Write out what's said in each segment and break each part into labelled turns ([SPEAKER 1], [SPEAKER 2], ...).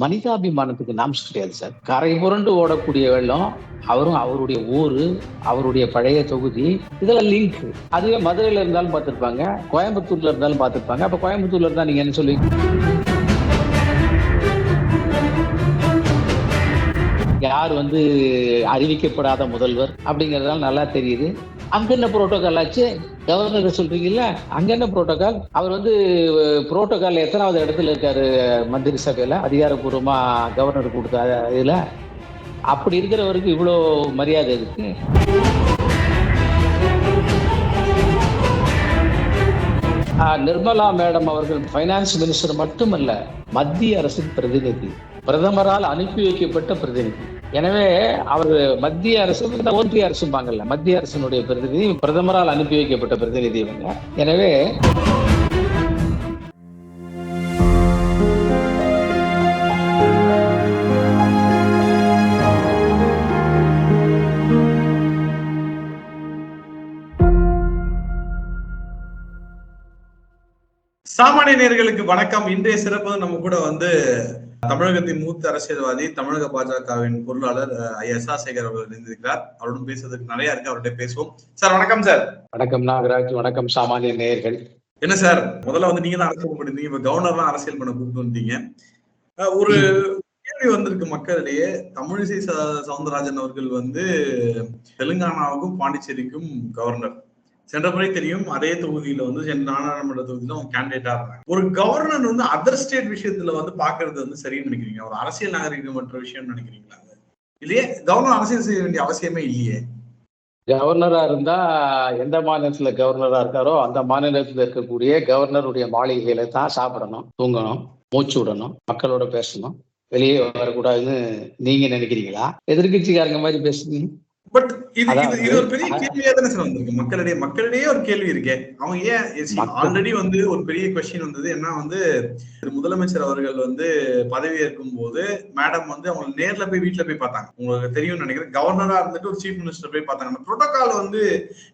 [SPEAKER 1] மனிதாபிமானத்துக்கு norms கிடையாது sir. கரை புரண்டு ஓடக்கூடிய வெள்ளம் அவரும் அவருடைய ஊரு அவருடைய பழைய தொகுதி இதெல்லாம் லிங்க் அதுவே மதுரையில இருந்தாலும் பார்த்துருப்பாங்க கோயம்புத்தூர்ல இருந்தாலும் பார்த்துருப்பாங்க. அப்ப கோயம்புத்தூர்ல இருந்தா நீங்க என்ன சொல்லி யார் வந்து அறிவிக்கப்படாத முதல்வர் அப்படிங்கறதால நல்லா தெரியுது. அங்க என்ன புரோட்டோகால் ஆச்சு? கவர்னர் சொல்றீங்கல்ல அங்க என்ன புரோட்டோகால் அவர் வந்து புரோட்டோகால் எத்தனாவது இடத்துல இருக்காரு மந்திரி சபையில? அதிகாரப்பூர்வமா கவர்னர் கொடுத்த இதுல. அப்படி இருக்கிறவருக்கு இவ்வளோ மரியாதை இருக்கு. நிர்மலா மேடம் அவர்கள் ஃபைனான்ஸ் மினிஸ்டர் மட்டுமல்ல மத்திய அரசின் பிரதிநிதி. பிரதமரால் அனுப்பி வைக்கப்பட்ட பிரதிநிதி. எனவே அவர் மத்திய அரசு ஒன்றிய அரசும்பாங்கல்ல மத்திய அரசினுடைய பிரதிநிதி பிரதமரால் அனுப்பி வைக்கப்பட்ட பிரதிநிதி இவங்க. எனவே
[SPEAKER 2] சாமானிய நேர்களுக்கு வணக்கம். இன்றைய சிறப்பு நம்ம கூட வந்து தமிழகத்தின் மூத்த அரசியல்வாதி தமிழக பாஜகவின் பொருளாளர் எஸ் ஆர் சேகர் அவர்கள் இருந்திருக்கிறார் அவருடன் பேசுறதுக்கு நிறைய இருக்கு. அவர்கிட்ட பேசுவோம். சார் வணக்கம் சார்.
[SPEAKER 1] வணக்கம் நாகராஜ். வணக்கம் சாமானிய நேயர்கள்.
[SPEAKER 2] என்ன சார்? முதல்ல வந்து நீங்க தான் அரசியல் பண்ணிருந்தீங்க இப்ப கவர்னர்லாம் அரசியல் பண்ண கூப்பிட்டு வந்தீங்க ஒரு கேள்வி வந்திருக்கு மக்களிடையே. தமிழிசை சவுந்தரராஜன் அவர்கள் வந்து தெலுங்கானாவுக்கும் பாண்டிச்சேரிக்கும் கவர்னர் சென்ற முறை தெரியும் அதே தொகுதியில வந்து நாடாளுமன்ற தொகுதியில அவங்க கேண்டிடேட்டா இருந்தாங்க. ஒரு கவர்னர் வந்து அதர் ஸ்டேட் விஷயத்துல வந்து பாக்குறது வந்து சரின்னு நினைக்கிறீங்க ஒரு அரசியல் நாகரிகம் மற்ற விஷயம் நினைக்கிறீங்களா? இல்லையே கவர்னர் அரசியல் செய்ய வேண்டிய அவசியமே இல்லையே.
[SPEAKER 1] கவர்னரா இருந்தா எந்த மாநிலத்துல கவர்னரா இருக்காரோ அந்த மாநிலத்துல இருக்கக்கூடிய கவர்னருடைய மாளிகையில தான் சாப்பிடணும் தூங்கணும் மூச்சு விடணும் மக்களோட பேசணும். வெளியே வரக்கூடாதுன்னு நீங்க நினைக்கிறீங்களா? எதிர்கட்சிக்காரங்க மாதிரி பேசுறீங்க.
[SPEAKER 2] பட் இது ஒரு பெரிய கேள்வியா தானே சார் வந்திருக்கு. மக்களிடையே மக்களிடையே ஒரு கேள்வி இருக்கே. அவங்க ஏன் ஆல்ரெடி வந்து ஒரு பெரிய கொஸ்டின் வந்தது. என்ன வந்து முதலமைச்சர் அவர்கள் வந்து பதவி ஏற்கும் போது மேடம் வந்து அவங்க நேர்ல போய் வீட்டுல போய் பார்த்தாங்க. உங்களுக்கு தெரியும்னு நினைக்கிறேன். கவர்னரா இருந்துட்டு ஒரு சீஃப் மினிஸ்டர் போய் பார்த்தாங்க. அந்த புரோட்டோகால் வந்து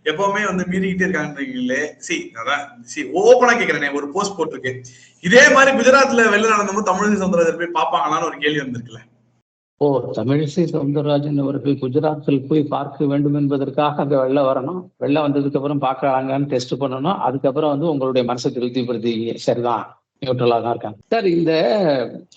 [SPEAKER 2] எப்பவுமே வந்து மீறிக்கிட்டே இருக்காங்கன்றீங்களே. சி அதான் சி ஓப்பனா கேக்குறேனே. ஒரு போஸ்ட் போட்டிருக்கு. இதே மாதிரி குஜராத்ல வெளில நடந்தபோது தமிழிசை சவுந்தரராஜன் போய் பார்ப்பாங்களான்னு ஒரு கேள்வி வந்திருக்குல்ல.
[SPEAKER 1] ஓ தமிழிசை சவுந்தரராஜன் அவர்கள் குஜராத்தில் போய் பார்க்க வேண்டும் என்பதற்காக அங்கே வெள்ள வரணும். வெள்ளம் வந்ததுக்கு அப்புறம் பார்க்கலாங்கன்னு டெஸ்ட் பண்ணணும். அதுக்கப்புறம் வந்து உங்களுடைய மனசை திருப்திப்படுத்திங்க சரிதான் நியூட்ரலாக தான் இருக்காங்க. சார் இந்த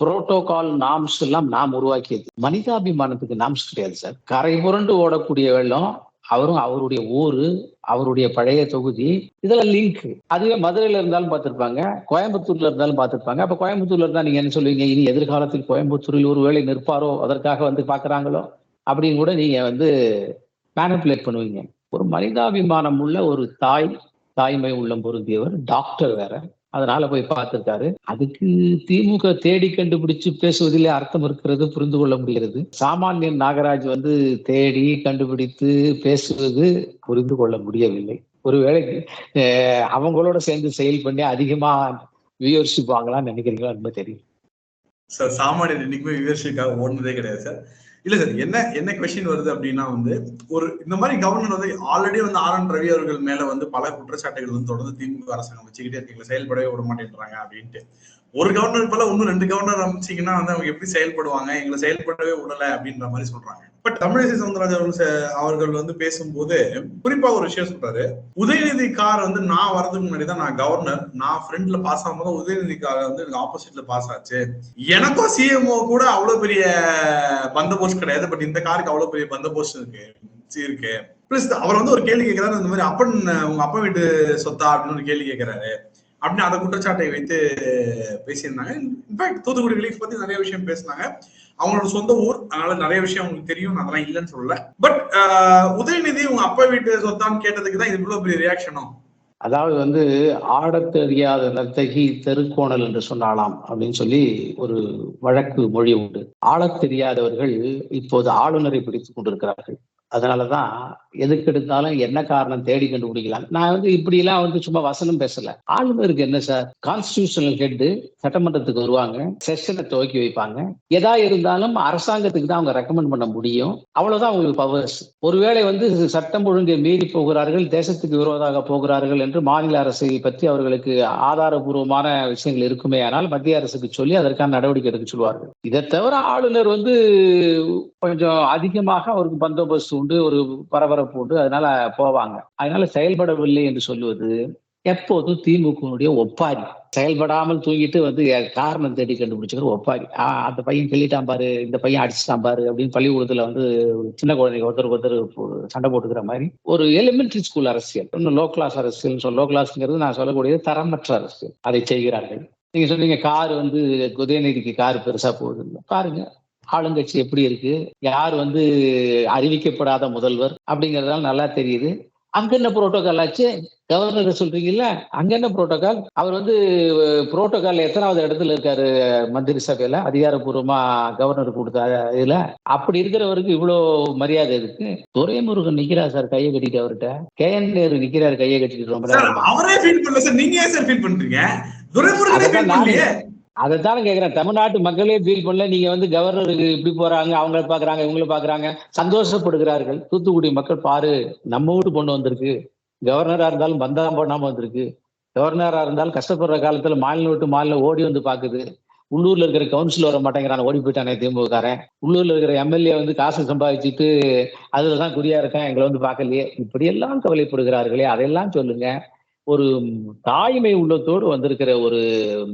[SPEAKER 1] புரோட்டோகால் நாம்ஸ் எல்லாம் நாம் உருவாக்கியது. மனிதாபிமானத்துக்கு நாம்ஸ் கிடையாது சார். கரை புரண்டு ஓடக்கூடிய வெள்ளம் அவரும் அவருடைய ஊரு அவருடைய பழைய தொகுதி இதெல்லாம் லிங்க் அதுவே மதுரையில இருந்தாலும் பார்த்திருப்பாங்க கோயம்புத்தூர்ல இருந்தாலும் பார்த்திருப்பாங்க. அப்ப கோயம்புத்தூர்ல இருந்தா நீங்க என்ன சொல்லுவீங்க? இனி எதிர்காலத்தில் கோயம்புத்தூரில் ஒரு வேலை நிற்பாரோ? அதற்காக வந்து பாக்குறாங்களோ அப்படின்னு கூட நீங்க வந்து மேனிப்புலேட் பண்ணுவீங்க. ஒரு மனிதாபிமானம் உள்ள ஒரு தாய் தாய்மை உள்ளம் பொருந்தியவர் டாக்டர் வேற. அதனால போய் பார்த்திருக்காரு. அதுக்கு திமுக தேடி கண்டுபிடிச்சு பேசுவதிலே அர்த்தம் இருக்கிறது புரிந்து கொள்ள முடிகிறது. சாமானியன் நாகராஜ் வந்து தேடி கண்டுபிடித்து பேசுவது புரிந்து கொள்ள முடியவில்லை. ஒருவேளை அவங்களோட சேர்ந்து செயல் பண்ணி அதிகமா வியூவர்ஷிப் வாங்கலாம்னு நினைக்கிறீங்களா? ரொம்ப தெரியும்
[SPEAKER 2] சார் சாமானியர் இன்னைக்குமே விமர்சிக்காக ஓடுனதே கிடையாது சார். இல்ல சார் என்ன என்ன கொஸ்டின் வருது அப்படின்னா வந்து ஒரு இந்த மாதிரி கவர்னர் வந்து ஆல்ரெடி வந்து ஆர் என் ரவி அவர்கள் மேல வந்து பல குற்றச்சாட்டுகள் வந்து தொடர்ந்து திமுக அரசாங்கம் வச்சுக்கிட்டே இருக்கீங்க செயல்படவே விட மாட்டேன்றாங்க அப்படின்ட்டு. ஒரு கவர்னர் போல இன்னும் ரெண்டு கவர்னர் அமைச்சிங்கன்னா வந்து அவங்க எப்படி செயல்படுவாங்க? எங்களை செயல்படவே விடல அப்படின்ற மாதிரி சொல்றாங்க. பட் தமிழிசை சவுந்தரராஜன் அவர்கள் அவர்கள் வந்து பேசும்போது குறிப்பா ஒரு விஷயம் சொல்றாரு. உதயநிதி கார் வந்து நான் வரதுக்கு முன்னாடி தான் நான் கவர்னர் நான் ஃப்ரண்ட்ல பாஸ் ஆகும்போது உதயநிதி கார் வந்து எனக்கு ஆப்போசிட்ல பாஸ் ஆச்சு. எனக்கும் சிஎம்ஓ கூட அவ்வளவு பெரிய பந்தோபஸ்த் கிடையாது பட் இந்த காருக்கு அவ்வளவு பெரிய பந்தோபஸ்த் இருக்கு சி- இருக்கு. பிளஸ் அவர் வந்து ஒரு கேள்வி கேட்கிறாரு இந்த மாதிரி அப்பன் உங்க அப்பா வீட்டு சொத்தா அப்படின்னு ஒரு கேள்வி கேட்கிறாரு அப்படின்னு அந்த குற்றச்சாட்டை வைத்து பேசியிருந்தாங்க. இன்ஃபேக்ட் தூத்துக்குடி ரிலீஃப் பத்தி நிறைய விஷயம் பேசினாங்க. அவங்களோட சொந்த ஊர். அதனால நிறைய விஷயம் அவங்களுக்கு தெரியும். அதெல்லாம் இல்லைன்னு சொல்லல. பட் உதயநிதி உங்க அப்பா வீட்டு சொத்தான்னு கேட்டதுக்கு தான் இது இவ்வளவு பெரிய ரியாக்ஷனும்
[SPEAKER 1] அதாவது வந்து ஆடத் தெரியாத நர்த்தகி தெருக்கோணல் என்று சொன்னாலாம் அப்படின்னு சொல்லி ஒரு வழக்கு மொழி உண்டு. ஆளத் தெரியாதவர்கள் இப்போது ஆளுநரை பிடித்துக் கொண்டிருக்கிறார்கள். அதனாலதான் எதுக்கு எடுத்தாலும் என்ன காரணம் தேடி கண்டுபிடிக்கலாம். நான் வந்து இப்படி எல்லாம் வந்து சும்மா வசனம் பேசல. ஆளுநருக்கு என்ன சார்? கான்ஸ்டியூஷனல் ஹெட் சட்டமன்றத்துக்கு வருவாங்க செஷனை துவக்கி வைப்பாங்க. எதா இருந்தாலும் அரசாங்கத்துக்கு தான் அவங்க ரெக்கமெண்ட் பண்ண முடியும். அவ்வளவுதான் அவங்களுக்கு பவர்ஸ் ஒருவேளை வந்து சட்டம் ஒழுங்கை மீறி போகிறார்கள் தேசத்துக்கு விரோதாக போகிறார்கள் என்று மாநில அரசை பற்றி அவர்களுக்கு ஆதாரபூர்வமான விஷயங்கள் இருக்குமே ஆனால் மத்திய அரசுக்கு சொல்லி அதற்கான நடவடிக்கை எடுக்க சொல்வார்கள். இதை தவிர ஆளுநர் வந்து கொஞ்சம் அதிகமாக அவருக்கு பந்தோபஸ்து உண்டு ஒரு பரபரப்பு உண்டு அதனால போவாங்க. அதனால செயல்படவில்லை என்று சொல்லுவது எப்போதும் திமுகனுடைய ஒப்பாரி. செயல்படாமல் தூங்கிட்டு வந்து காரணம் தேடி கண்டுபிடிச்சுக்கிற ஒப்பாரி. ஆஹ் அந்த பையன் கிள்ளிட்டான் பாரு இந்த பையன் அடிச்சிட்டான் பாரு அப்படின்னு பள்ளிக்கூடத்துல வந்து சின்ன குழந்தைங்க ஒருத்தருக்கு ஒருத்தர் சண்டை போட்டுக்கிற மாதிரி. ஒரு எலிமெண்டரி ஸ்கூல் அரசியல் இன்னும் லோ கிளாஸ் அரசியல் சொல்ல லோ கிளாஸ்ங்கிறது நான் சொல்லக்கூடிய தரமற்ற அரசியல். அதை செய்கிறார்கள். நீங்க சொன்னீங்க கார் வந்து உதயநிதிக்கு கார் பெருசா போகுது பாருங்க ஆளுங்கட்சி எப்படி இருக்கு? யார் வந்து அறிவிக்கப்படாத முதல்வர்? அப்படிங்கறதால நல்லா தெரியுது. அங்க என்ன புரோட்டோகால் ஆச்சு? கவர்னர் சொல்றீங்கல்ல அங்க என்ன புரோட்டோகால் அவர் வந்து புரோட்டோகால் எத்தனாவது இடத்துல இருக்காரு மந்திரி சபையில? அதிகாரப்பூர்வமா கவர்னர் கொடுத்த இதுல அப்படி இருக்கிறவருக்கு இவ்வளவு மரியாதை இருக்கு. துரைமுருகன் நிக்கிறார் சார் கையை கட்டிட்டு அவர்கிட்ட. கே என் நேரு நிக்கிறாரு கையை கட்டிட்டு ரொம்ப.
[SPEAKER 2] அவரே ஃபீல் பண்ணல சார். நீங்க ஏன் சார் ஃபீல் பண்றீங்க? துரைமுருகனே
[SPEAKER 1] அதைத்தான் கேட்கிறேன் தமிழ்நாட்டு மக்களே ஃபீல் பண்ணல. நீங்க வந்து கவர்னருக்கு இப்படி போறாங்க அவங்கள பாக்குறாங்க இவங்கள பாக்குறாங்க. சந்தோஷப்படுகிறார்கள். தூத்துக்குடி மக்கள் பாரு நம்ம வீட்டு பொண்ணு வந்திருக்கு. கவர்னரா இருந்தாலும் பந்தாம் பண்ணாம வந்திருக்கு. கவர்னரா இருந்தாலும் கஷ்டப்படுற காலத்துல மாநிலம் விட்டு மாநிலம் ஓடி வந்து பாக்குது. உள்ளூர்ல இருக்கிற கவுன்சில் வர மாட்டேங்கிறான் ஓடி போயிட்டானே திமுககாரன். உள்ளூர்ல இருக்கிற எம்எல்ஏ வந்து காசு சம்பாதிச்சுட்டு அதுலதான் குறியா இருக்கான் எங்களை வந்து பார்க்கலையே இப்படியெல்லாம் கவலைப்படுகிறார்களே அதெல்லாம் சொல்லுங்க. ஒரு தாய்மை உள்ளத்தோடு வந்திருக்கிற ஒரு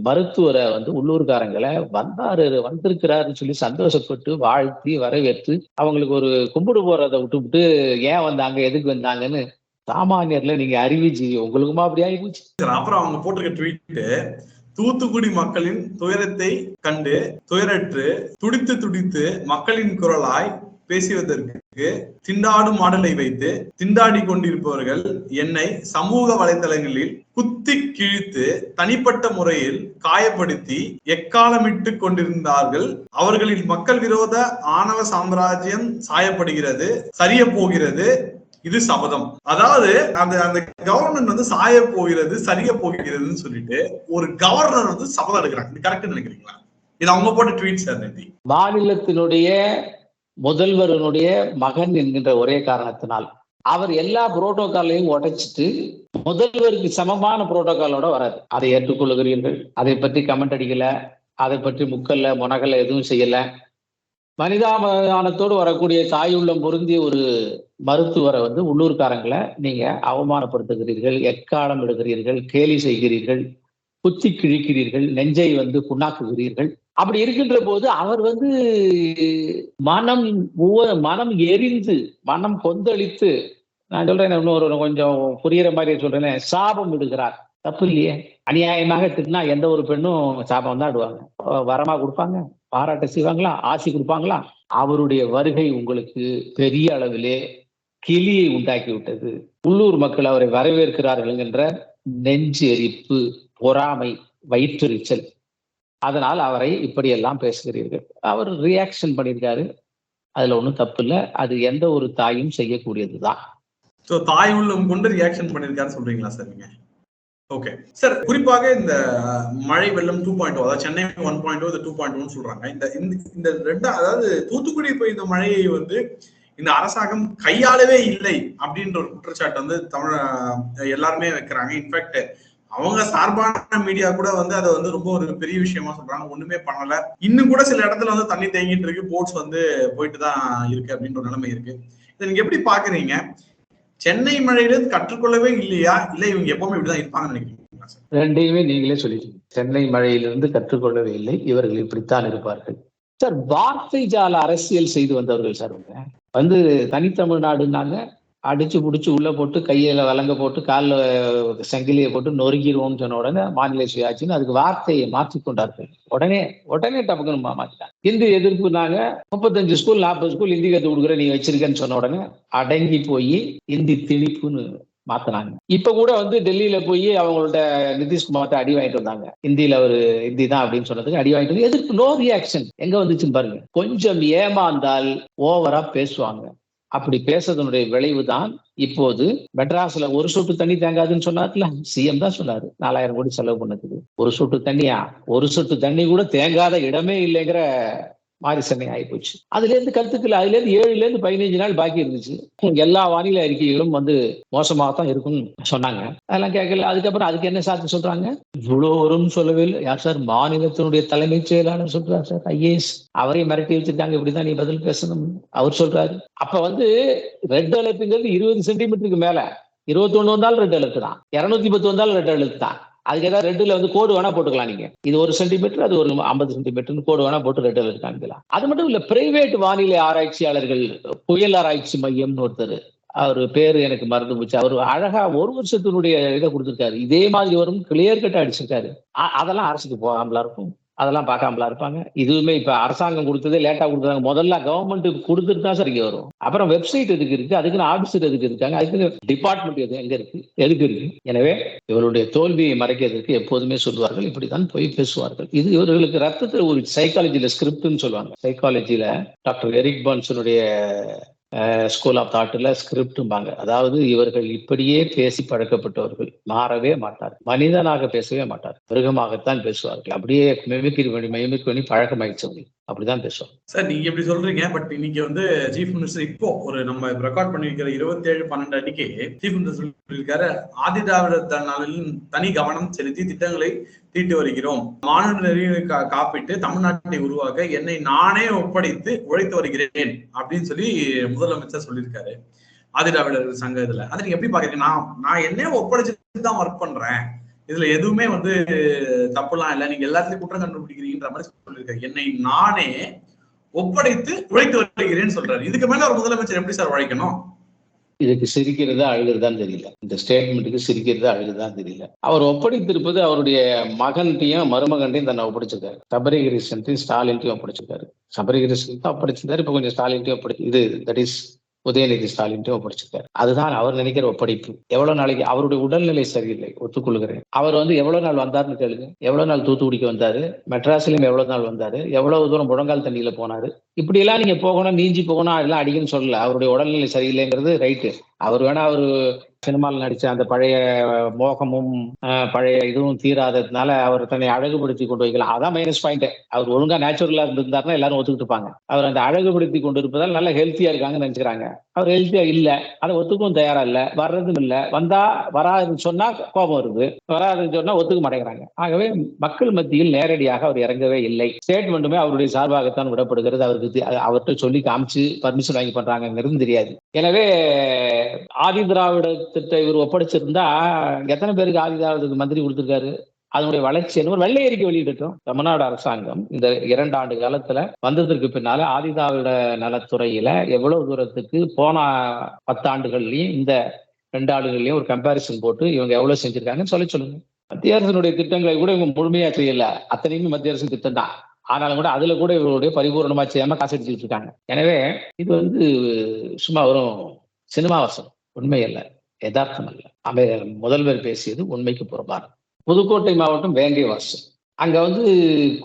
[SPEAKER 1] மருத்துவரை வந்து உள்ளூர்காரங்களை வந்தாரு வந்திருக்கிறாருன்னு சொல்லி சந்தோஷப்பட்டு வாழ்த்தி வரவேற்று அவங்களுக்கு ஒரு கும்பிடு போறதை விட்டுவிட்டு ஏன் வந்தாங்க எதுக்கு வந்தாங்கன்னு சாமானியர்ல நீங்க அறிவிச்சு உங்களுக்குமா அப்படி ஆகி போச்சு
[SPEAKER 2] அப்புறம் அவங்க போட்டிருக்க ட்வீட்டு தூத்துக்குடி மக்களின் துயரத்தை கண்டு துயரற்று துடித்து துடித்து மக்களின் குரலாய் பேசுவதற்கு திண்டாடும் மாடலை வைத்து திண்டாடி கொண்டிருப்பவர்கள் என்னை சமூக வலைதளங்களில் குத்தி கிழித்து தனிப்பட்ட முறையில் காயப்படுத்தி எக்காலமிட்டு கொண்டிருந்தார்கள். அவர்களின் மக்கள் விரோத ஆணவ சாம்ராஜ்யம் சாயப்படுகிறது சரிய போகிறது இது சபதம். அதாவது அந்த அந்த கவர்மெண்ட் வந்து சாய போகிறது சரிய போகிறதுன்னு சொல்லிட்டு ஒரு கவர்னர் வந்து சபதம் எடுக்கிறாங்க. கரெக்ட் நினைக்கிறீங்களா? இது அவங்க போட்ட ட்வீட் சார்
[SPEAKER 1] மாநிலத்தினுடைய முதல்வருடைய மகன் என்கின்ற ஒரே காரணத்தினால் அவர் எல்லா புரோட்டோகாலையும் உடைச்சிட்டு முதல்வருக்கு சமமான புரோட்டோகாலோட வராது அதை ஏற்றுக்கொள்கிறீர்கள். அதை பற்றி கமெண்ட் அடிக்கல. அதை பற்றி முக்கல்ல முனகல்ல எதுவும் செய்யல. மனிதாபமானத்தோடு வரக்கூடிய தாயுள்ளம் பொருந்திய ஒரு மருத்துவரை வந்து உள்ளூர்காரங்களை நீங்க அவமானப்படுத்துகிறீர்கள் எக்காலம் எடுக்கிறீர்கள் கேலி செய்கிறீர்கள் குத்தி கிழிக்கிறீர்கள் நெஞ்சை வந்து புண்ணாக்குகிறீர்கள். அப்படி இருக்கின்ற போது அவர் வந்து மனம் மனம் எரிந்து மனம் கொந்தளித்து நான் சொல்றேன் இன்னொரு கொஞ்சம் புரியுற மாதிரி சொல்றேன் சாபம் விடுகிறார். தப்பு இல்லையே. அநியாயமாக திட்டினா எந்த ஒரு பெண்ணும் சாபம் தான் ஆடுவாங்க வரமா கொடுப்பாங்க பாராட்ட செய்வாங்களா ஆசி கொடுப்பாங்களா? அவருடைய வருகை உங்களுக்கு பெரிய அளவிலே கிளியை உண்டாக்கி விட்டது. உள்ளூர் மக்கள் அவரை வரவேற்கிறார்கள் என்கின்ற நெஞ்சு எரிப்பு பொறாமை வயிற்றெரிச்சல். அதனால் அவரை இப்படியெல்லாம் பேசுகிறீர்கள். அவர் ரியாக்ஷன் பண்ணியிருக்காரு. அதுல ஒண்ணும் தப்பு இல்லை அது எந்த ஒரு தாயும் செய்யக்கூடியதுதான்.
[SPEAKER 2] ஸோ தாய் உள்ளம் கொண்டு ரியாக்ஷன் பண்ணிருக்காரு சொல்றீங்களா சார் நீங்க? ஓகே சார் குறிப்பாக இந்த மழை வெள்ளம் டூ பாயிண்ட் அதாவது சென்னை ஒன் பாயிண்ட் இது டூ பாயிண்ட் சொல்றாங்க. இந்த இந்த- இந்த அதாவது தூத்துக்குடி பெய்த மழையை வந்து இந்த அரசாங்கம் கையாளவே இல்லை அப்படின்ற ஒரு குற்றச்சாட்டு வந்து தமிழ எல்லாருமே வைக்கிறாங்க. இன்ஃபேக்ட் அவங்க சார்பான மீடியா கூட வந்து அதை வந்து ரொம்ப ஒரு பெரிய விஷயமா சொல்றாங்க. ஒண்ணுமே பண்ணல. இன்னும் கூட சில இடத்துல வந்து தண்ணி தேங்கிட்டு இருக்கு. போட்ஸ் வந்து போயிட்டு தான் இருக்கு அப்படின்ற ஒரு நிலைமை இருக்கு. இதை நீங்க எப்படி பாக்குறீங்க சென்னை மழையிலிருந்து கற்றுக்கொள்ளவே இல்லையா? இல்ல இவங்க எப்பவுமே இப்படிதான் இருப்பாங்கன்னு நினைக்கிறீங்க
[SPEAKER 1] ரெண்டையுமே நீங்களே சொல்லிட்டீங்க. சென்னை மழையிலிருந்து கற்றுக்கொள்ளவே இல்லை. இவர்கள் இப்படித்தான் இருப்பார்கள். சார் வார்த்தை ஜால அரசியல் செய்து வந்தவர்கள் சார் இவங்க. வந்து தனித்தமிழ்நாடுனாங்க அடிச்சு பிடிச்சி உள்ள போட்டு கையில வலங்க போட்டு காலில் சங்கிலியை போட்டு நொறுக்கிடுவோம்னு சொன்ன உடனே மாநில சுயாட்சின்னு அதுக்கு வார்த்தையை மாற்றி கொண்டார்கள். உடனே உடனே டப்புக்குன்னு மா- இந்து எதிர்ப்பு நாங்கள் முப்பத்தஞ்சு ஸ்கூல் நாற்பது ஸ்கூல் இந்தி கத்து கொடுக்குற நீ வச்சிருக்கேன்னு சொன்ன உடனே அடங்கி போய் இந்தி திணிப்புன்னு மாத்தினாங்க. இப்ப கூட வந்து டெல்லியில போய் அவங்களோட நிதிஷ்குமார்ட்ட அடி வாங்கிட்டு வந்தாங்க. இந்தியில ஒரு ஹிந்தி தான் அப்படின்னு சொன்னதுக்கு அடி வாங்கிட்டு வந்து எதிர்ப்பு நோ ரியாக்ஷன் எங்க வந்துச்சுன்னு பாருங்க. கொஞ்சம் ஏமாந்தால் ஓவரா பேசுவாங்க. அப்படி பேசுறதனுடைய விளைவு தான் இப்போது மெட்ராஸ்ல ஒரு சொட்டு தண்ணி தேங்காதுன்னு சொன்னார்ல? சிஎம் தான் சொன்னாரு. நாலாயிரம் கோடி செலவு பண்ணதுக்கு. ஒரு சொட்டு தண்ணியா? ஒரு சொட்டு தண்ணி கூட தேங்காத இடமே இல்லைங்கிற மாறி சென்னை ஆயிப்போச்சு அதுல இருந்து கருத்துக்கள் அதுல இருந்து ஏழுல இருந்து நாள் பாக்கி இருந்துச்சு. எல்லா வானிலை அறிக்கைகளும் வந்து மோசமாக தான் இருக்கும்னு சொன்னாங்க. அதெல்லாம் கேட்கல. அதுக்கப்புறம் அதுக்கு என்ன சாத்து சொல்றாங்க? இவ்வளோ வரும்னு சொல்லவே இல்லை யார் சார்? மாநிலத்தினுடைய தலைமைச் செயலாளர் சொல்றார் சார். ஐஏஎஸ். அவரே மிரட்டி வச்சிருக்காங்க. இப்படிதான் நீ பதில் பேசணும். அவர் சொல்றாரு. அப்ப வந்து ரெட் அலர்ட்டுங்கிறது இருபது சென்டிமீட்டருக்கு மேல. இருபத்தி ஒண்ணு வந்தாலும் ரெட் அலர்ட் தான். இரநூத்தி பத்து வந்தாலும் ரெட் அலர்ட் தான். அதுக்கு ஏதாவது ரெட்டுல வந்து கோடு வேணா போட்டுக்கலாம் நீங்க. இது ஒரு சென்டிமீட்டர் அது ஒரு ஐம்பது சென்டிமீட்டர் கோடு வேணா போட்டு ரெட் காமிக்கலாம் அது மட்டும் இல்ல பிரைவேட் வானிலை ஆராய்ச்சியாளர்கள் புயல் ஆராய்ச்சி மையம்னு ஒருத்தர் அவர் பேரு எனக்கு மறந்து போச்சு. அவர் அழகா ஒரு வருஷத்தினுடைய இதை கொடுத்துருக்காரு. இதே மாதிரி வரும் கிளியர் கட் அடிச்சிருக்காரு. அதெல்லாம் அரசுக்கு போகாமலா இருக்கும். அதெல்லாம் பார்க்காமலா இருப்பாங்க. இதுவுமே இப்ப அரசாங்கம் கொடுத்ததே லேட்டா கொடுத்தாங்க முதல்ல கவர்மெண்ட் கொடுத்துட்டு தான் சரிங்க வரும். அப்புறம் வெப்சைட் எதுக்கு இருக்கு? அதுக்குன்னு ஆபீசர் எதுக்கு இருக்காங்க? அதுக்குன்னு டிபார்ட்மெண்ட் எது எங்க இருக்கு? எதுக்கு இருக்கு? எனவே இவருடைய தோல்வியை மறைக்கிறதுக்கு எப்போதுமே சொல்லுவார்கள் இப்படிதான் போய் பேசுவார்கள். இது இவர்களுக்கு ரத்தத்தில் ஒரு சைக்காலஜியில ஸ்கிரிப்ட்னு சொல்லுவாங்க. சைக்காலஜியில டாக்டர் எரிக் பான்சனுடைய ஸ்கூல் ஆஃப் தாட்ல ஸ்கிரிப்டும்பாங்க அதாவது இவர்கள் இப்படியே பேசி பழக்கப்பட்டவர்கள். மாறவே மாட்டார் மனிதனாக பேசவே மாட்டார். மிருகமாகத்தான் பேசுவார்கள் அப்படியே மெமிக்ரி பண்ணி மெமிக் பண்ணி பழக்கமாயிடுச்சு. அப்படிதான் பேசுவாங்க
[SPEAKER 2] சார் நீங்க இப்படி சொல்றீங்க? பட் இன்னைக்கு வந்து சீஃப் மினிஸ்டர் இப்போ ஒரு நம்ம ரெக்கார்ட் பண்ணிருக்கிற இருபத்தி ஏழு பன்னெண்டு அன்னைக்கு சீஃப் மினிஸ்டர் சொல்லியிருக்காரு ஆதி திராவிட நலனில் தனி கவனம் செலுத்தி திட்டங்களை தீட்டு வருகிறோம். மாநில கா- காப்பிட்டு தமிழ்நாட்டை உருவாக்க என்னை நானே ஒப்படைத்து உழைத்து வருகிறேன். அப்படின்னு சொல்லி முதலமைச்சர் சொல்லியிருக்காரு. ஆதி சங்க இதுல. அதை நீங்க எப்படி பாக்குறீங்க நான் நான் என்ன ஒப்படைச்சிட்டு தான் ஒர்க் பண்றேன். இதுல எதுவுமே வந்து தப்புலாம் இல்லை. நீங்க எல்லாத்துலயும் குற்றம் கண்டுபிடிக்கிறீங்கன்ற மாதிரி சொல்லியிருக்காரு. என்னை நானே ஒப்படைத்து உழைத்து வருகிறேன்னு சொல்றாரு. இதுக்கு மேல ஒரு முதலமைச்சர் எப்படி சார் உழைக்கணும்?
[SPEAKER 1] இதுக்கு சிரிக்கிறதா அழுகிறதான் தெரியல. இந்த ஸ்டேட்மெண்ட்டுக்கு சிரிக்கிறதா அழுகிறதா தெரியல. அவர் ஒப்படைத்திருப்பது அவருடைய மகன்கிட்டையும் மருமகன்ட்டையும் தன்னை ஒப்படைச்சிருக்காரு. சபரிகிரிசன்ட்டையும் ஸ்டாலின்ட்டையும் ஒப்படைச்சிருக்காரு. சபரிகிரிசன் தான் ஒப்படைச்சிருந்தாரு. இப்ப கொஞ்சம் ஸ்டாலின்ட்டையும் ஒப்படை இது தட் இஸ் உதயநிதி ஸ்டாலின் ஒப்படைச்சிருக்காரு. அதுதான் அவர் நினைக்கிற ஒப்படைப்பு. எவ்வளவு நாளைக்கு அவருடைய உடல்நிலை சரியில்லை ஒத்துக்கொள்கிறேன். அவர் வந்து எவ்வளவு நாள் வந்தார்னு கேளுங்க. எவ்வளவு நாள் தூத்துக்குடிக்கு வந்தாரு மெட்ராஸ்லயும் எவ்வளவு நாள் வந்தாரு எவ்வளவு தூரம் முழங்கால் தண்ணியில போனாரு இப்படியெல்லாம் நீங்க போகணும் நீஞ்சி போகணும் அதெல்லாம் அடிக்கணும்னு சொல்லல. அவருடைய உடல்நிலை சரியில்லைங்கிறது ரைட்டு அவர் வேணா அவரு சினிமாவில் நடிச்ச அந்த பழைய மோகமும் பழைய இதுவும் தீராததுனால அவர் தன்னை அழகுபடுத்தி கொண்டு வைக்கலாம். அதான் மைனஸ் பாயிண்ட் அவர் ஒழுங்கா நேச்சுரலா இருந்திருந்தாருன்னா எல்லாரும் ஒத்துக்கிட்டு இருப்பாங்க. அவர் அந்த அழகுபடுத்தி கொண்டு இருப்பதால் நல்லா ஹெல்த்தியா இருக்காங்கன்னு நினைச்சுக்கிறாங்க. அவர் ஹெல்த்தியா இல்ல. அதை ஒத்துக்கவும் தயாரா இல்ல. வர்றதும் இல்ல. வந்தா வராதுன்னு சொன்னா கோபம் வருது. வராதுன்னு சொன்னா ஒத்துக்க மாட்டேங்கிறாங்க. ஆகவே மக்கள் மத்தியில் நேரடியாக அவர் இறங்கவே இல்லை. ஸ்டேட்மெண்ட்டுமே அவருடைய சார்பாகத்தான் விடப்படுகிறது. அவருக்கு தி- அவர்கிட்ட சொல்லி காமிச்சு பர்மிஷன் வாங்கி பண்றாங்கிறது தெரியாது. எனவே ஆதி திராவிடத்திட்ட இவர் ஒப்படைச்சிருந்தா எத்தனை பேருக்கு ஆதி திராவிடத்துக்கு மந்திரி கொடுத்துருக்காரு? அதனுடைய வளர்ச்சி என்ன? ஒரு வெள்ளை அறிக்கை வெளியிடட்டும். தமிழ்நாடு அரசாங்கம் இந்த இரண்டு ஆண்டு காலத்துல வந்ததற்கு பின்னால ஆதிதாவிட நலத்துறையில எவ்வளவு தூரத்துக்கு போன பத்தாண்டுகள்லயும் இந்த ரெண்டு ஆண்டுகள்லயும் ஒரு கம்பாரிசன் போட்டு இவங்க எவ்வளவு செஞ்சிருக்காங்கன்னு சொல்லி சொல்லுங்க. மத்திய அரசனுடைய திட்டங்களை கூட இவங்க முழுமையா செய்யல. அத்தனையுமே மத்திய அரசு திட்டம் தான் ஆனாலும் கூட அதுல கூட இவருடைய பரிபூர்ணமா செய்யாம காசு அடிச்சுட்டு இருக்காங்க. எனவே இது வந்து சும்மா வரும் சினிமாவசம் உண்மை அல்ல யதார்த்தம் அல்ல. அவை முதல்வர் பேசியது உண்மைக்கு புறம்பானது. புதுக்கோட்டை மாவட்டம் வேங்கை வாசம் அங்க வந்து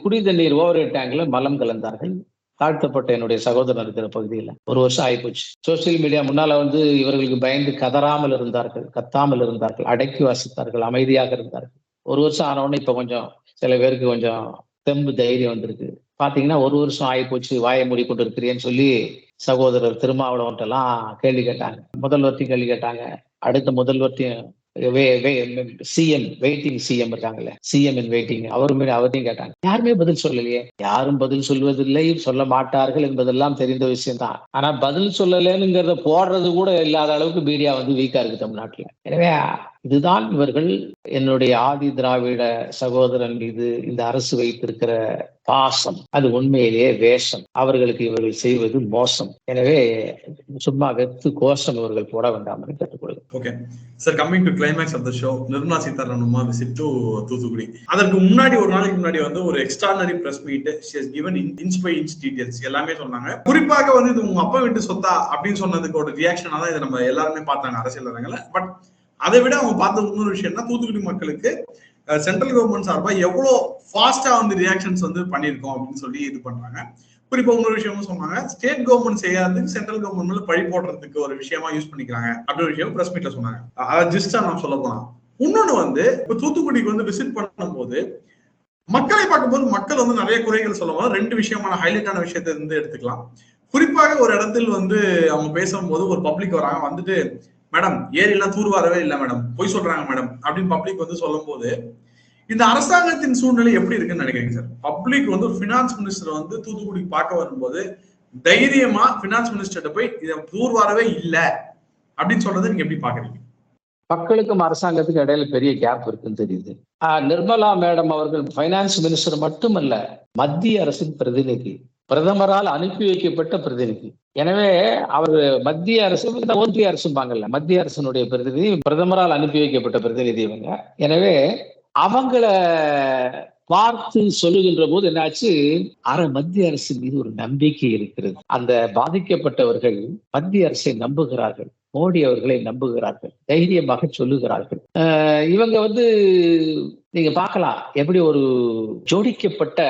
[SPEAKER 1] குடி தண்ணீர் ஓவர் டேங்க்ல மலம் கலந்தார்கள். தாழ்த்தப்பட்ட என்னுடைய சகோதரர் இருக்கிற பகுதியில். ஒரு வருஷம் ஆகிப்போச்சு சோசியல் மீடியா முன்னால வந்து இவர்களுக்கு பயந்து கதறாமல் இருந்தார்கள் கத்தாமல் இருந்தார்கள் அடக்கி வாசித்தார்கள் அமைதியாக இருந்தார்கள். ஒரு வருஷம் ஆனவுடனே இப்ப கொஞ்சம் சில பேருக்கு கொஞ்சம் தெம்பு தைரியம் வந்திருக்கு பாத்தீங்கன்னா ஒரு வருஷம் ஆயிப்போச்சு வாயை மூடி கொண்டு இருக்கிறேன்னு சொல்லி சகோதரர் திருமாவளவன்ட்ட எல்லாம் கேள்வி கேட்டாங்க. முதல்வர்த்தையும் கேள்வி கேட்டாங்க. அடுத்த முதல்வர்த்தையும் சிஎம் வெயிட்டிங் சிஎம் இருக்காங்கல்ல சிஎம் இன் வெயிட்டிங் அவருமே அவரையும் கேட்டாங்க. யாருமே பதில் சொல்லலையே. யாரும் பதில் சொல்வதில்லை சொல்ல மாட்டார்கள் என்பதெல்லாம் தெரிந்த விஷயம்தான். ஆனா பதில் சொல்லலைங்கிறத போடுறது கூட இல்லாத அளவுக்கு மீடியா வந்து வீக்கா இருக்கு தமிழ்நாட்டுல. எனவே இதுதான் இவர்கள் என்னுடைய ஆதி திராவிட சகோதரன் மீது இந்த அரசு வைத்திருக்கிற பாசம். அது உண்மையிலேயே வேஷம். அவர்களுக்கு இவர்கள் செய்வது மோசம். எனவே சும்மா வெத்து கோஷம் இவர்கள் போட வேண்டாம் என்று கேட்டுக்கொள்கிறேன்.
[SPEAKER 2] Okay sir coming to climax of the show Nirmala Sitharaman visit to Thoothukudi. அதற்கு முன்னாடி ஒரு நாளைக்கு முன்னாடி வந்து ஒரு extraordinary press meet given inch by inch details எல்லாமே சொன்னாங்க. குறிப்பாக வந்து இது உங்க அப்பா வீட்டு சொத்தா அப்படின்னு சொன்னதுக்கு ஒரு ரியாக்ஷனா தான் இதை நம்ம எல்லாருமே பார்த்தாங்க அரசியல் பட் அதை விட அவங்க பார்த்த இன்னொரு விஷயம்னா தூத்துக்குடி மக்களுக்கு சென்ட்ரல் கவர்மெண்ட் சார்பாக எவ்வளோ ஃபாஸ்டா வந்து ரியாக்ஷன்ஸ் வந்து பண்ணியிருக்கோம் அப்படின்னு சொல்லி இது பண்றாங்க. குறிப்பா இன்னொரு விஷயமும் சொன்னாங்க ஸ்டேட் கவர்மெண்ட் செய்யாததுக்கு சென்ட்ரல் கவர்மெண்ட் மேல பழி போடுறதுக்கு ஒரு விஷயமா யூஸ் பண்ணிக்கிறாங்க அப்படி ஒரு விஷயம் பிரஸ் மீட்ல சொன்னாங்க. அதாவது ஜிஸ்டா நான் சொல்ல போனா. இன்னொன்னு வந்து இப்ப தூத்துக்குடிக்கு வந்து விசிட் பண்ணும்போது மக்களை பார்க்கும்போது மக்கள் வந்து நிறைய குறைகள் சொல்லுவாங்க ரெண்டு விஷயமான ஹைலைட்டான விஷயத்தை இருந்து எடுத்துக்கலாம். குறிப்பாக ஒரு இடத்தில் வந்து அவங்க பேசும்போது ஒரு பப்ளிக் வராங்க வந்துட்டு மேடம் ஏரியெல்லாம் தூர்வாரவே இல்லை மேடம். பொய் சொல்றாங்க மேடம் அப்படின்னு பப்ளிக் வந்து சொல்லும் போது இந்த அரசாங்கத்தின் சூழ்நிலை எப்படி இருக்குன்னு நினைக்கிறீங்க சார் பப்ளிக் வந்து ஒரு பினான்ஸ் மினிஸ்டர் வந்து தூத்துக்குடி பார்க்க வரும்போது தைரியமா பினான்ஸ் மினிஸ்டர்கிட்ட போய் இதை தூர்வாரவே இல்லை அப்படின்னு சொல்றது நீங்க எப்படி பாக்குறீங்க
[SPEAKER 1] மக்களுக்கும் அரசாங்கத்துக்கும் இடையில பெரிய கேப் இருக்குன்னு தெரியுது. நிர்மலா மேடம் அவர்கள் பைனான்ஸ் மினிஸ்டர் மட்டுமல்ல மத்திய அரசின் பிரதிநிதி. பிரதமரால் அனுப்பி வைக்கப்பட்ட பிரதிநிதி. எனவே அவர் மத்திய அரசு இந்த ஒன்றிய அரசும்பாங்கல்ல மத்திய அரசனுடைய பிரதிநிதி பிரதமரால் அனுப்பி வைக்கப்பட்ட பிரதிநிதி இவங்க. எனவே அவங்கள பார்த்து சொல்லுகின்ற போது என்னாச்சு? அர மத்திய அரசின் மீது ஒரு நம்பிக்கை இருக்கிறது. அந்த பாதிக்கப்பட்டவர்கள் மத்திய அரசை நம்புகிறார்கள். மோடி அவர்களை நம்புகிறார்கள் தைரியமாக சொல்லுகிறார்கள். இவங்க வந்து நீங்க பார்க்கலாம் எப்படி ஒரு ஜோடிக்கப்பட்ட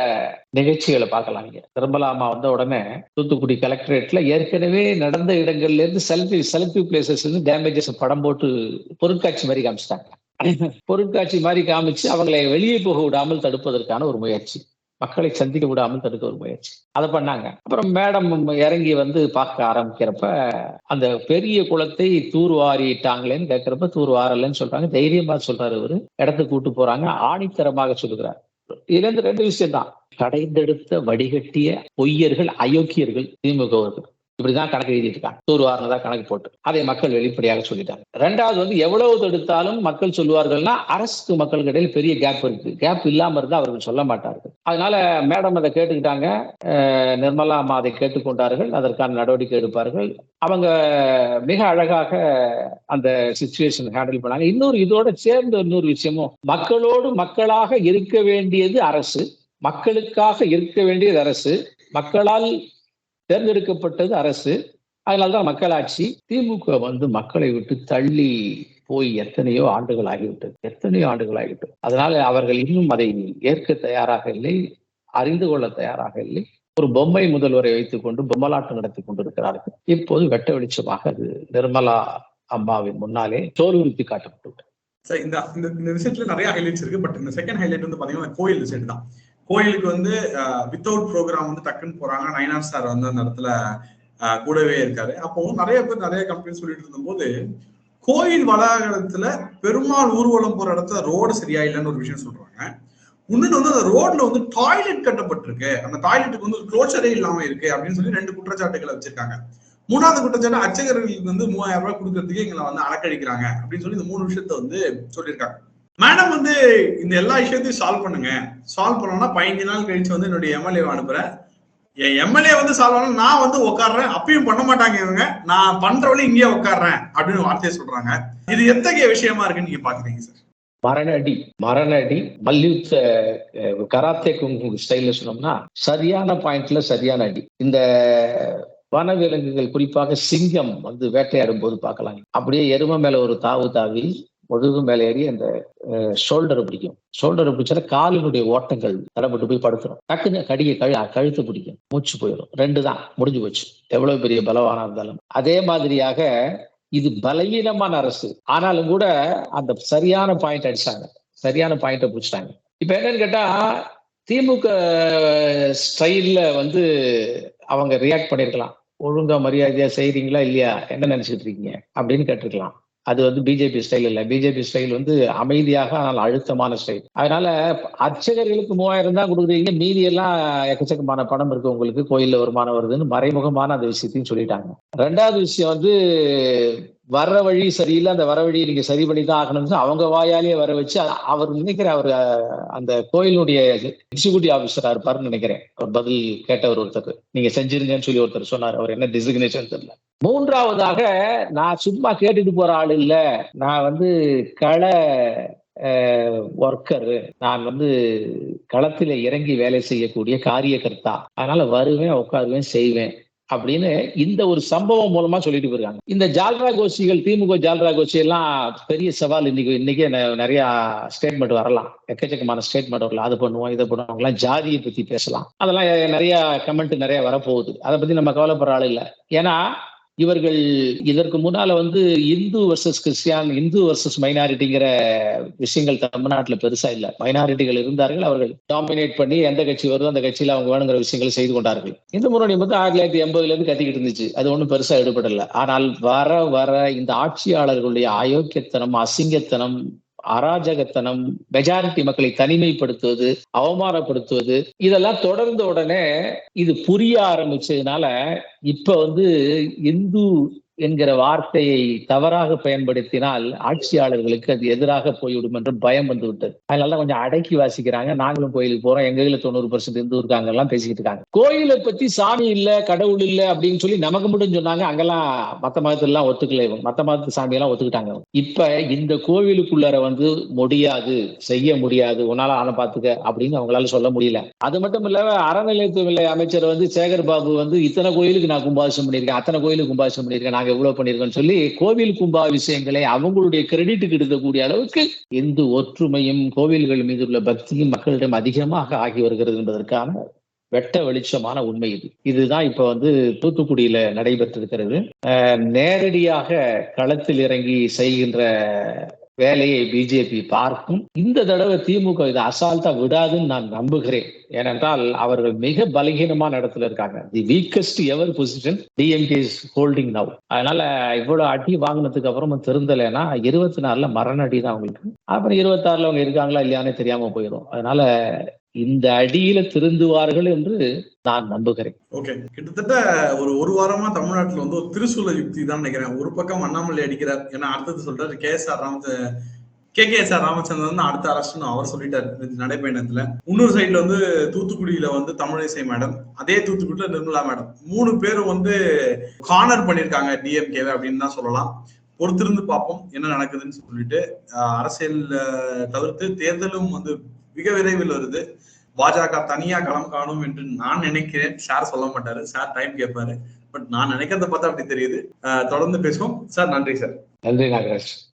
[SPEAKER 1] நிகழ்ச்சிகளை பார்க்கலாம் இங்க. திரும்பலாமா வந்த உடனே தூத்துக்குடி கலெக்டரேட்ல ஏற்கனவே நடந்த இடங்கள்ல இருந்து செல்ஃபி செல்ஃபி பிளேசஸ் இருந்து டேமேஜஸ் படம் போட்டு பொருட்காட்சி மாதிரி காமிச்சிட்டாங்க. பொருட்காட்சி மாதிரி காமிச்சு அவங்களை வெளியே போக விடாமல் தடுப்பதற்கான ஒரு முயற்சி. மக்களை சந்திக்க விடாமல் தடுக்க ஒரு முயற்சி. அதை பண்ணாங்க. அப்புறம் மேடம் இறங்கி வந்து பார்க்க ஆரம்பிக்கிறப்ப அந்த பெரிய குளத்தை தூர்வாரிட்டாங்களேன்னு கேட்கிறப்ப தூர்வாரலன்னு சொல்றாங்க. தைரியமா சொல்றாரு இவரு. இடத்துக்கு கூட்டு போறாங்க. ஆணித்தரமாக சொல்லுகிறார். இதுல இருந்து ரெண்டு விஷயம் தான் கடைந்தெடுத்த வடிகட்டிய பொய்யர்கள் அயோக்கியர்கள் திமுகவர்கள் இப்படிதான் கணக்கு எழுதிட்டு இருக்காங்க தான் கணக்கு போட்டு. அதை மக்கள் வெளிப்படையாக சொல்லிட்டாங்க. ரெண்டாவது வந்து எவ்வளவு தடுத்தாலும் மக்கள் சொல்லுவார்கள்னா அரசுக்கு மக்களுக்கு இடையில பெரிய கேப் இருக்கு. கேப் இல்லாம இருந்தா அவர்கள் சொல்ல மாட்டார்கள். அதனால மேடம் அதை கேட்டுக்கிட்டாங்க. நிர்மலா அம்மா அதை கேட்டுக்கொண்டார்கள். அதற்கான நடவடிக்கை எடுப்பார்கள். அவங்க மிக அழகாக அந்த சுச்சுவேஷன் ஹேண்டில் பண்ணாங்க. இன்னொரு இதோட சேர்ந்த இன்னொரு விஷயமும் மக்களோடு மக்களாக இருக்க வேண்டியது அரசு. மக்களுக்காக இருக்க வேண்டியது அரசு. மக்களால் தேர்ந்தெடுக்கப்பட்டது அரசு. அதனால்தான் மக்களாட்சி திமுக வந்து மக்களை விட்டு தள்ளி போய் எத்தனையோ ஆண்டுகள் ஆகிவிட்டது. எத்தனையோ ஆண்டுகள் ஆகிவிட்டது. அதனால அவர்கள் இன்னும் அதை ஏற்க தயாராக இல்லை அறிந்து கொள்ள தயாராக இல்லை. ஒரு பொம்மை முதல்வரை வைத்துக் கொண்டு பொம்மலாட்டம் நடத்தி கொண்டிருக்கிறார்கள். இப்போது வெட்ட வெளிச்சமாக அது நிர்மலா அம்மாவின் முன்னாலே சோர்வுறுத்தி காட்டப்பட்டு
[SPEAKER 2] சார் இந்த இந்த விஷயத்துல நிறைய ஹைலைட்ஸ் இருக்கு பட் இந்த செகண்ட் ஹைலைட் வந்து பாத்தீங்கன்னா கோயில் விஷயம் தான் கோயிலுக்கு வந்து வித்தவுட் ப்ரோக்ராம் வந்து டக்குன்னு போறாங்க. நைனார் சார் வந்து அந்த இடத்துல கூடவே இருக்காரு. அப்போ நிறைய பேர் நிறைய கம்பெனி சொல்லிட்டு இருந்தபோது கோயில் வளாகத்துல பெருமாள் ஊர்வலம் போற இடத்துல ரோடு சரியா இல்லைன்னு ஒரு விஷயம் சொல்றாங்க. இன்னொன்று வந்து அந்த ரோட்ல வந்து டாய்லெட் கட்டப்பட்டிருக்கு. அந்த டாய்லெட்டுக்கு வந்து ஒரு க்ளோச்சரே இல்லாம இருக்கு அப்படின்னு சொல்லி ரெண்டு குற்றச்சாட்டுகளை வச்சிருக்காங்க. மூணாவது குற்றச்சாட்டு அர்ச்சகர்களுக்கு வந்து மூவாயிரம் ரூபாய் கொடுக்கறதுக்கு எங்களை வந்து அலக்கழிக்கிறாங்க அப்படின்னு சொல்லி இந்த மூணு விஷயத்த வந்து சொல்லியிருக்காங்க. மேடம் வந்து இந்த எல்லா விஷயத்தையும் சால்வ் பண்ணுங்க. சால்வ் பண்ணோம்னா பதினஞ்சு நாள் கழிச்சு வந்து என்னுடைய எம்எல்ஏ அனுப்புறேன் என் எம்எல்ஏ வந்து சால்வ் பண்ண நான் வந்து உட்காடுறேன் அப்பயும் பண்ண மாட்டாங்க இவங்க. நான் பண்ற வழி இங்கேயே உட்காடுறேன் அப்படின்னு வார்த்தையை சொல்றாங்க. இது எத்தகைய விஷயமா இருக்குன்னு நீங்க பாக்குறீங்க சார்
[SPEAKER 1] மரணடி மரணடி மல்யுத்த கராத்தே குங்கு ஸ்டைல சொன்னோம்னா சரியான பாயிண்ட்ல சரியான அடி. இந்த வனவிலங்குகள் குறிப்பாக சிங்கம் வந்து வேட்டையாடும் போது பார்க்கலாம். அப்படியே எருமை மேல ஒரு தாவு தாவி முதுகு மேலே ஏறி அந்த ஷோல்டரை பிடிக்கும். ஷோல்டரை பிடிச்சா காலினுடைய ஓட்டங்கள் தடப்பட்டு போய் படுத்துரும். டக்குன்னு கடியை கழு கழுத்து பிடிக்கும். மூச்சு போயிடும். ரெண்டு தான் முடிஞ்சு போச்சு. எவ்வளவு பெரிய பலவானா இருந்தாலும். அதே மாதிரியாக இது பலவீனமான அரசு. ஆனாலும் கூட அந்த சரியான பாயிண்ட் அடிச்சாங்க. சரியான பாயிண்ட பிடிச்சிட்டாங்க. இப்ப என்னன்னு கேட்டா திமுக ஸ்டைல்ல வந்து அவங்க ரியாக்ட் பண்ணிருக்கலாம். ஒழுங்கா மரியாதையா செய்றீங்களா இல்லையா? என்ன நினைச்சிட்டு இருக்கீங்க? அப்படின்னு கேட்டிருக்கலாம். அது வந்து பிஜேபி ஸ்டைல் இல்ல. பிஜேபி ஸ்டைல் வந்து அமைதியாக ஆனால் அழுத்தமான ஸ்டைல் அதனால அர்ச்சகர்களுக்கு மூவாயிரம் தான் கொடுக்குறீங்க. மீதி எல்லாம் எக்கச்சக்கமான பணம் இருக்கு உங்களுக்கு. கோயில்ல வருமானம் வருதுன்னு மறைமுகமான அந்த விஷயத்தையும் சொல்லிட்டாங்க. ரெண்டாவது விஷயம் வந்து வர்ற வழி சரியில்லை அந்த வர வழியை நீங்க சரி பண்ணி தான் ஆகணும்னு அவங்க வாயாலேயே வர வச்சு அவர் நினைக்கிற அவர் அந்த கோயிலுடைய எக்ஸிகூட்டிவ் ஆஃபீஸரா இருப்பாருன்னு நினைக்கிறேன். ஒரு பதில் கேட்டவர் ஒருத்தர் நீங்க செஞ்சிருங்கன்னு சொல்லி ஒருத்தர் சொன்னார். அவர் என்ன டிசிக்னேஷன் தெரியல. மூன்றாவதாக நான் சும்மா கேட்டுட்டு போற ஆள் இல்ல. நான் வந்து கள ஒர்க்கர் நான் வந்து களத்துல இறங்கி வேலை செய்யக்கூடிய காரியகர்த்தா. அதனால வருவேன் உட்காருவேன் செய்வேன். அப்படின்னு இந்த ஒரு சம்பவம் மூலமா சொல்லிட்டு போயிருக்காங்க. இந்த ஜால்ரா கோஷ்டிகள் திமுக ஜால்ரா கோஷ்டி எல்லாம் பெரிய சவால் இன்னைக்கு இன்னைக்கே நிறைய ஸ்டேட்மெண்ட் வரலாம். எக்கச்சக்கமான ஸ்டேட்மெண்ட் வரலாம். அது பண்ணுவோம் இதை பண்ணுவோம் எல்லாம் ஜாதியை பத்தி பேசலாம். அதெல்லாம் நிறைய கமெண்ட் நிறைய வரப்போகுது. அதை பத்தி நம்ம கவலைப்படுற ஆள் இல்லை. ஏன்னா இவர்கள் இதற்கு முன்னால வந்து Hindu versus Christian Hindu versus மைனாரிட்டிங்கிற விஷயங்கள் தமிழ்நாட்டில் பெருசா இல்லை. மைனாரிட்டிகள் இருந்தார்கள் அவர்கள் டாமினேட் பண்ணி எந்த கட்சி வருதோ அந்த கட்சியில் அவங்க வேணுங்கிற விஷயங்களை செய்து கொண்டார்கள். இந்து முன்னணி வந்து ஆயிரத்தி தொள்ளாயிரத்தி எண்பதுல இருந்து கத்திக்கிட்டு இருந்துச்சு. அது ஒன்றும் பெருசா ஈடுபடல ஆனால் வர வர இந்த ஆட்சியாளர்களுடைய அயோக்கியத்தனம் அசிங்கத்தனம் அராஜகத்தனம் மெஜாரிட்டி மக்களை தனிமைப்படுத்துவது அவமானப்படுத்துவது இதெல்லாம் தொடர்ந்த உடனே இது புரிய ஆரம்பிச்சதுனால இப்ப வந்து இந்து என்கிற வார்த்தையை தவறாக பயன்படுத்தினால் ஆட்சியாளர்களுக்கு அது எதிராக போய்விடும் என்று பயம் வந்து விட்டது. அதனால கொஞ்சம் அடக்கி வாசிக்கிறாங்க. நாங்களும் கோயிலுக்கு போறோம். எங்க இதுல தொண்ணூறு பர்சன்ட் இந்து இருக்காங்க எல்லாம் பேசிக்கிட்டு இருக்காங்க. கோயிலை பத்தி சாமி இல்ல கடவுள் இல்ல அப்படின்னு சொல்லி நமக்கு மட்டும் சொன்னாங்க. அங்கெல்லாம் மத்த மதத்துல எல்லாம் ஒத்துக்கல இவங்க. மத்த மதத்து சாமி எல்லாம் ஒத்துக்கிட்டாங்க இப்ப இந்த கோவிலுக்குள்ளார வந்து முடியாது செய்ய முடியாது உன்னால ஆன பாத்துக்க அப்படின்னு அவங்களால சொல்ல முடியல. அது மட்டும் இல்ல அறநிலையத்துறை அமைச்சர் வந்து சேகர் பாபு வந்து இத்தனை கோயிலுக்கு நான் கும்பாபிஷேகம் பண்ணியிருக்கேன் அத்தனை கோயிலுக்கு கும்பாபிஷேகம் பண்ணியிருக்கேன். நாங்க எவ்வளவு பண்ணியிருக்கோம்னு சொல்லி கோவில் கும்பாபிஷேகங்களை அவங்களுடைய கிரெடிட்டுக்கு எடுக்கக்கூடிய அளவுக்கு இந்து ஒற்றுமையும் கோவில்கள் மீது உள்ள பக்தியும் மக்களிடம் அதிகமாக ஆகி வருகிறது என்பதற்கான வெட்ட வெளிச்சமான உண்மை இது. இதுதான் இப்ப வந்து தூத்துக்குடியில நடைபெற்றிருக்கிறது. நேரடியாக களத்தில் இறங்கி செய்கின்ற வேலையை பிஜேபி பார்க்கும். இந்த தடவை திமுக இதை அசால்ட்டா விடாதுன்னு நான் நம்புகிறேன். ஏனென்றால் அவர்கள் மிக பலகீனமான இடத்துல இருக்காங்க. The weakest ever position DMK is holding now அதனால இவ்வளவு அடி வாங்கினதுக்கு அப்புறமும் திருந்தலைன்னா இருபத்தி நாலுல மரண அடி தான் அவங்களுக்கு. அப்புறம் இருபத்தாறுல அவங்க இருக்காங்களா இல்லையானே தெரியாம போயிடும் அதனால இந்த அடியில திருந்துவார்கள் என்று நான் நம்புகிறேன்.
[SPEAKER 2] ஓகே கிட்டத்தட்ட ஒரு ஒரு வாரமா தமிழ்நாட்டுல வந்து ஒரு திருசூல யுக்தி தான் நினைக்கிறேன். ஒரு பக்கம் அண்ணாமலை அடிக்கிறார் ஏன்னா அடுத்தது சொல்றாரு K S R Rama K K S R Ramachandran அடுத்த அரசுன்னு அவர் சொல்லிட்டாரு நேத்து நடைப்பயணத்துல. இன்னொரு சைடுல வந்து தூத்துக்குடியில வந்து தமிழிசை மேடம் அதே தூத்துக்குடியில நிர்மலா மேடம். மூணு பேரும் வந்து கார்னர் பண்ணிருக்காங்க டிஎம்கேவை அப்படின்னு தான் சொல்லலாம். பொறுத்திருந்து பார்ப்போம் என்ன நடக்குதுன்னு சொல்லிட்டு அரசியல் தவிர்த்து தேர்தலும் வந்து மிக விரைவில் வருது. பாஜக தனியா களம் காணும் என்று நான் நினைக்கிறேன். சார் சொல்ல மாட்டாரு. சார் டைம் கேட்பாரு பட் நான் நினைக்கிறத பார்த்தா அப்படி தெரியுது. ஆஹ் தொடர்ந்து பேசுவோம். சார் நன்றி சார்.
[SPEAKER 1] நன்றி நாகராஜ்.